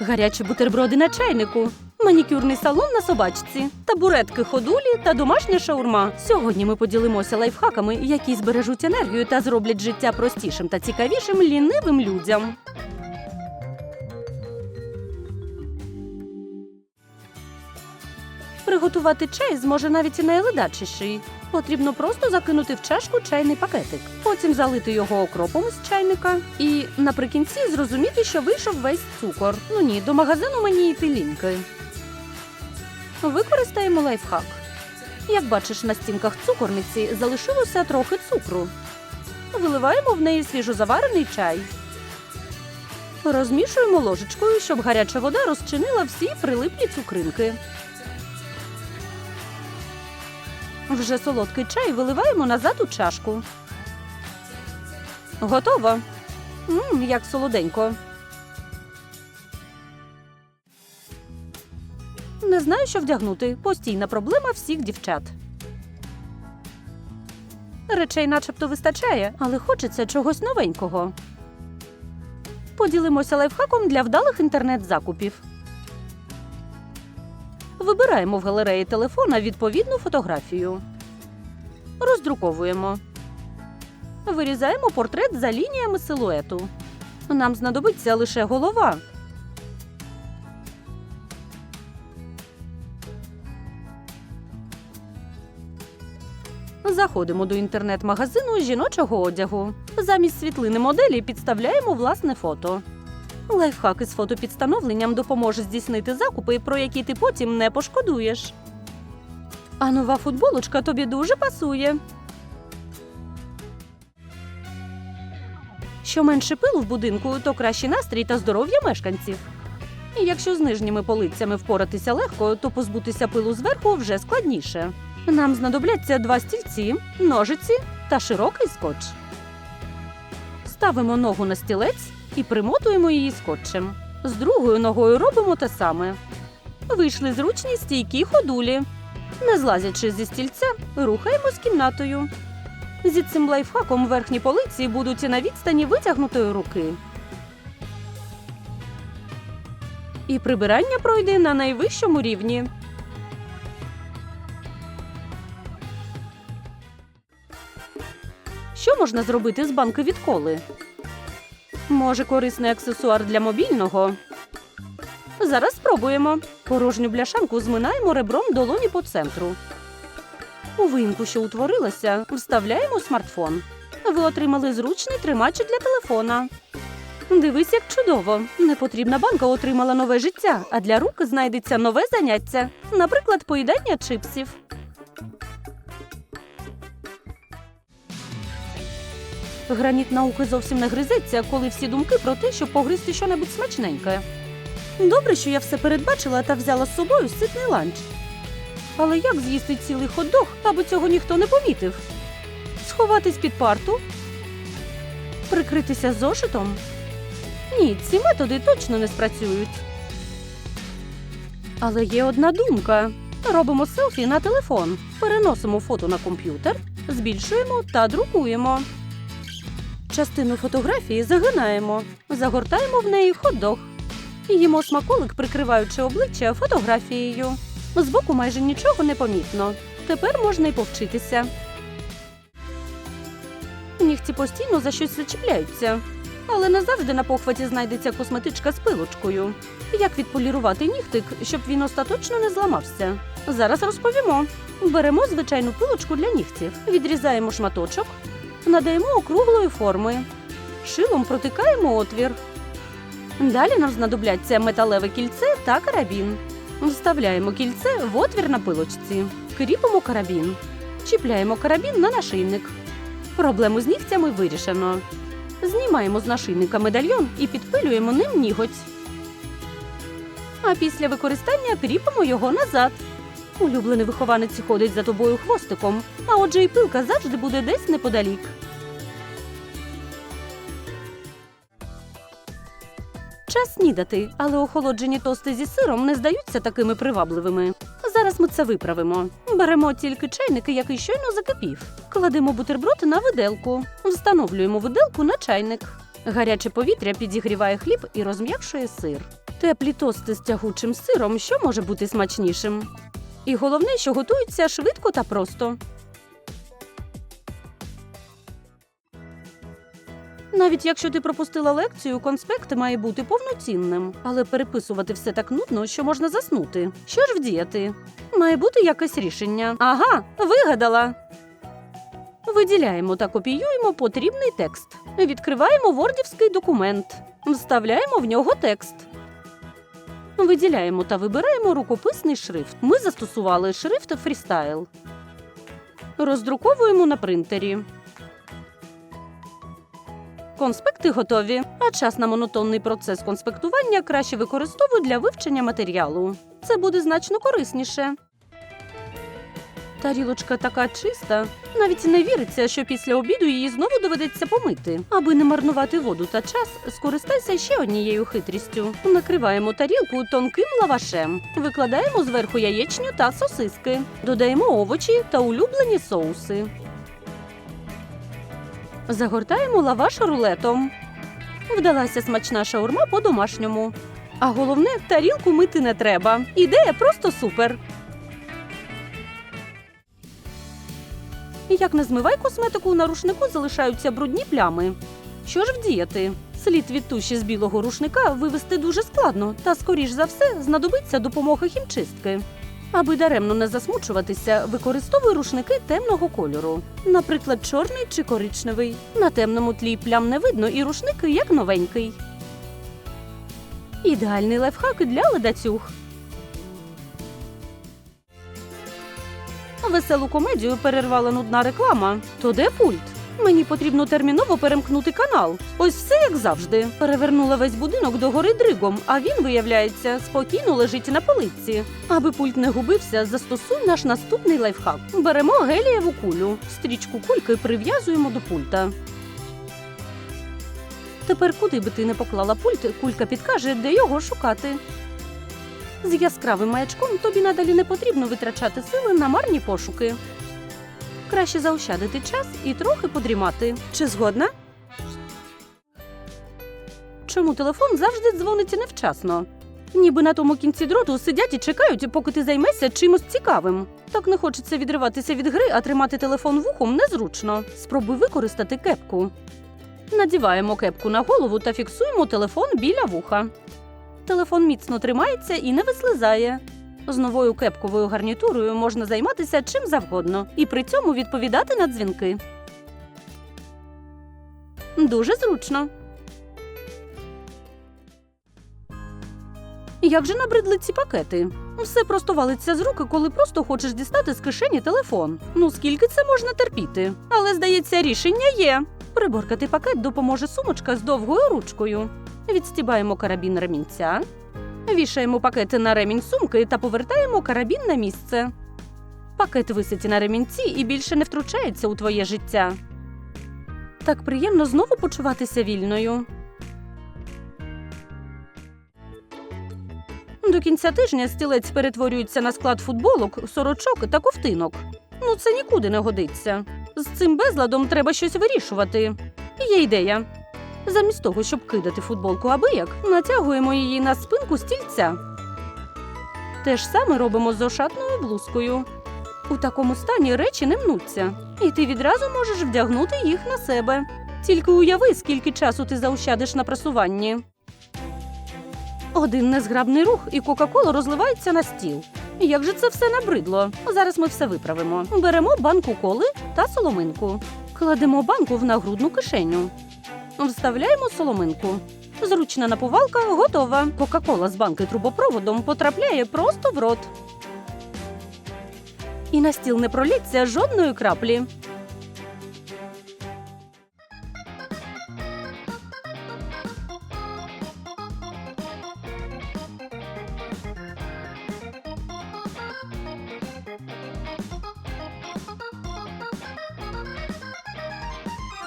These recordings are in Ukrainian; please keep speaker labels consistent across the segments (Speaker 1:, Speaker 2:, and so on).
Speaker 1: гарячі бутерброди на чайнику, манікюрний салон на собачці, табуретки ходулі та домашня шаурма. Сьогодні ми поділимося лайфхаками, які збережуть енергію та зроблять життя простішим та цікавішим лінивим людям. Приготувати чай зможе навіть і найледачіший. Потрібно просто закинути в чашку чайний пакетик, потім залити його окропом з чайника і наприкінці зрозуміти, що вийшов весь цукор. Ну ні, до магазину мені йти ліньки. Використаємо лайфхак. Як бачиш, на стінках цукорниці залишилося трохи цукру. Виливаємо в неї свіжозаварений чай. Розмішуємо ложечкою, щоб гаряча вода розчинила всі прилиплі цукринки. Вже солодкий чай виливаємо назад у чашку. Готово. Мм, як солоденько. Не знаю, що вдягнути. Постійна проблема всіх дівчат. Речей начебто вистачає, але хочеться чогось новенького. Поділимося лайфхаком для вдалих інтернет-закупів. Вибираємо в галереї телефона відповідну фотографію. Роздруковуємо. Вирізаємо портрет за лініями силуету. Нам знадобиться лише голова. Заходимо до інтернет-магазину жіночого одягу. Замість світлини моделі підставляємо власне фото. Лайфхак із фотопідстановленням допоможе здійснити закупи, про які ти потім не пошкодуєш. А нова футболочка тобі дуже пасує. Що менше пилу в будинку, то кращий настрій та здоров'я мешканців. І якщо з нижніми полицями впоратися легко, то позбутися пилу зверху вже складніше. Нам знадобляться два стільці, ножиці та широкий скотч. Ставимо ногу на стілець і примотуємо її скотчем. З другою ногою робимо те саме. Вийшли зручні стійкі ходулі. Не злазячи зі стільця, рухаємось кімнатою. Зі цим лайфхаком верхні полиці будуть на відстані витягнутої руки. І прибирання пройде на найвищому рівні. Що можна зробити з банки від коли? Може, корисний аксесуар для мобільного? Зараз спробуємо. Порожню бляшанку зминаємо ребром долоні по центру. У виїмку, що утворилася, вставляємо смартфон. Ви отримали зручний тримач для телефона. Дивись, як чудово! Непотрібна банка отримала нове життя, а для рук знайдеться нове заняття, наприклад, поїдання чипсів. Граніт науки зовсім не гризеться, коли всі думки про те, щоб погризти щонебудь смачненьке. Добре, що я все передбачила та взяла з собою ситний ланч. Але як з'їсти цілий хот-дог, аби цього ніхто не помітив? Сховатись під парту? Прикритися зошитом? Ні, ці методи точно не спрацюють. Але є одна думка: робимо селфі на телефон, переносимо фото на комп'ютер, збільшуємо та друкуємо. Частину фотографії загинаємо, загортаємо в неї хот-дог. Їмо смаколик, прикриваючи обличчя фотографією. Збоку майже нічого не помітно. Тепер можна й повчитися. Нігті постійно за щось зачіпляються. Але не завжди на похваті знайдеться косметичка з пилочкою. Як відполірувати нігтик, щоб він остаточно не зламався? Зараз розповімо. Беремо звичайну пилочку для нігтів, відрізаємо шматочок, надаємо округлої форми. Шилом протикаємо отвір. Далі нам знадобляться металеве кільце та карабін. Вставляємо кільце в отвір на пилочці, кріпимо карабін, чіпляємо карабін на нашийник. Проблему з нігтями вирішено. Знімаємо з нашийника медальйон і підпилюємо ним ніготь. А після використання кріпимо його назад. Улюблений вихованець ходить за тобою хвостиком, а отже і пилка завжди буде десь неподалік. Час снідати, але охолоджені тости зі сиром не здаються такими привабливими. Зараз ми це виправимо. Беремо тільки чайники, який щойно закипів. Кладемо бутерброд на виделку. Встановлюємо виделку на чайник. Гаряче повітря підігріває хліб і розм'якшує сир. Теплі тости з тягучим сиром, що може бути смачнішим. І головне, що готуються швидко та просто. Навіть якщо ти пропустила лекцію, конспект має бути повноцінним, але переписувати все так нудно, що можна заснути. Що ж вдіяти? Має бути якесь рішення. Ага, вигадала. Виділяємо та копіюємо потрібний текст. Відкриваємо вордівський документ. Вставляємо в нього текст. Виділяємо та вибираємо рукописний шрифт. Ми застосували шрифт Freestyle. Роздруковуємо на принтері. Конспекти готові, а час на монотонний процес конспектування краще використовую для вивчення матеріалу. Це буде значно корисніше. Тарілочка така чиста, навіть не віриться, що після обіду її знову доведеться помити. Аби не марнувати воду та час, скористайся ще однією хитрістю. Накриваємо тарілку тонким лавашем, викладаємо зверху яєчню та сосиски, додаємо овочі та улюблені соуси. Загортаємо лаваш рулетом. Вдалася смачна шаурма по-домашньому. А головне, тарілку мити не треба. Ідея просто супер. Як не змивай косметику, на рушнику залишаються брудні плями. Що ж вдіяти? Слід від туші з білого рушника вивести дуже складно, та, скоріш за все, знадобиться допомога хімчистки. Аби даремно не засмучуватися, використовуй рушники темного кольору, наприклад, чорний чи коричневий. На темному тлі плям не видно і рушник як новенький. Ідеальний лайфхак для ледацюг. Веселу комедію перервала нудна реклама. То де пульт? Мені потрібно терміново перемкнути канал. Ось все як завжди. Перевернула весь будинок догори дригом, а він, виявляється, спокійно лежить на полиці. Аби пульт не губився, застосуй наш наступний лайфхак. Беремо гелієву кулю, стрічку кульки прив'язуємо до пульта. Тепер, куди би ти не поклала пульт, кулька підкаже, де його шукати. З яскравим маячком тобі надалі не потрібно витрачати сили на марні пошуки. Краще заощадити час і трохи подрімати. Чи згодна? Чому телефон завжди дзвонить невчасно? Ніби на тому кінці дроту сидять і чекають, поки ти займешся чимось цікавим. Так не хочеться відриватися від гри, а тримати телефон вухом незручно. Спробуй використати кепку. Надіваємо кепку на голову та фіксуємо телефон біля вуха. Телефон міцно тримається і не вислизає. З новою кепковою гарнітурою можна займатися чим завгодно і при цьому відповідати на дзвінки. Дуже зручно. Як же набридли ці пакети? Все просто валиться з руки, коли просто хочеш дістати з кишені телефон. Ну скільки це можна терпіти? Але здається, рішення є. Приборкати пакет допоможе сумочка з довгою ручкою. Відстібаємо карабін ремінця, вішаємо пакети на ремінь сумки та повертаємо карабін на місце. Пакет висить на ремінці і більше не втручається у твоє життя. Так приємно знову почуватися вільною. До кінця тижня стілець перетворюється на склад футболок, сорочок та ковтинок. Ну це нікуди не годиться. З цим безладом треба щось вирішувати. Є ідея. Замість того, щоб кидати футболку абияк, натягуємо її на спинку стільця. Те ж саме робимо з ошатною блузкою. У такому стані речі не мнуться, і ти відразу можеш вдягнути їх на себе. Тільки уяви, скільки часу ти заощадиш на прасуванні. Один незграбний рух, і Кока-Кола розливається на стіл. Як же це все набридло? Зараз ми все виправимо. Беремо банку коли та соломинку. Кладемо банку в нагрудну кишеню. Вставляємо соломинку. Зручна напувалка готова. Кока-кола з банки трубопроводом потрапляє просто в рот. І на стіл не проліться жодної краплі.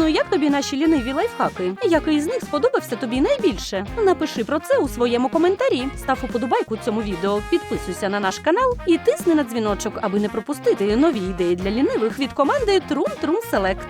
Speaker 1: Ну як тобі наші ліниві лайфхаки? Який з них сподобався тобі найбільше? Напиши про це у своєму коментарі. Став уподобайку цьому відео, підписуйся на наш канал і тисни на дзвіночок, аби не пропустити нові ідеї для лінивих від команди Трум Трум Селект.